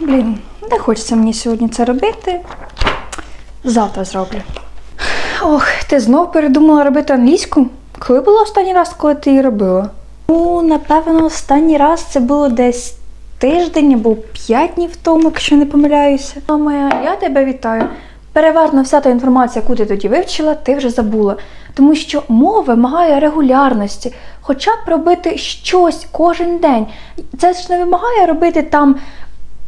Блін, не хочеться мені сьогодні це робити. Завтра зроблю. Ох, ти знов передумала робити англійську? Коли було останній раз, коли ти її робила? Ну, напевно, останній раз це було десь тиждень або п'ять днів тому, якщо не помиляюся. Мама, я тебе вітаю. Переважно вся та інформація, яку ти тоді вивчила, ти вже забула. Тому що мова вимагає регулярності, хоча б робити щось кожен день. Це ж не вимагає робити там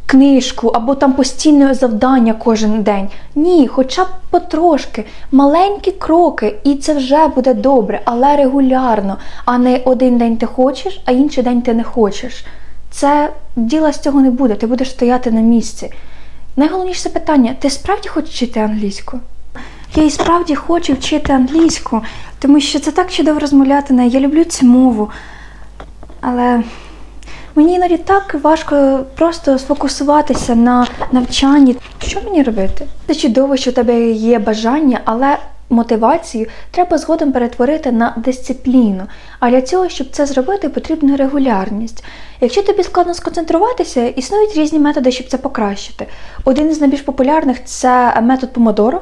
книжку або там постійне завдання кожен день. Ні, хоча б потрошки, маленькі кроки, і це вже буде добре, але регулярно, а не один день ти хочеш, а інший день ти не хочеш. Це діла з цього не буде, ти будеш стояти на місці. Найголовніше питання: ти справді хочеш вчити англійську? Я і справді хочу вчити англійську, тому що це так чудово розмовляти нею. Я люблю цю мову. Але мені іноді так важко просто сфокусуватися на навчанні. Що мені робити? Це чудово, що у тебе є бажання, але мотивацію треба згодом перетворити на дисципліну. А для цього, щоб це зробити, потрібна регулярність. Якщо тобі складно сконцентруватися, існують різні методи, щоб це покращити. Один із найбільш популярних це метод помодоро.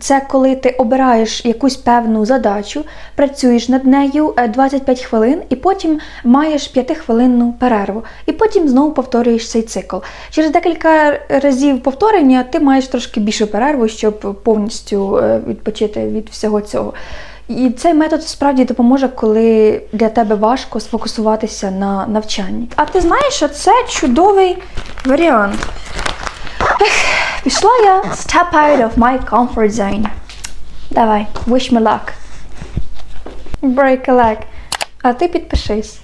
Це коли ти обираєш якусь певну задачу, працюєш над нею е, 25 хвилин, і потім маєш 5-хвилинну перерву. І потім знову повторюєш цей цикл. Через декілька разів повторення ти маєш трошки більшу перерву, щоб повністю е, відпочити від всього цього. І цей метод справді допоможе, коли для тебе важко сфокусуватися на навчанні. А ти знаєш, що це чудовий варіант. Пішла я step out of my comfort zone. Давай, wish me luck. Break a leg. А ти підпишись.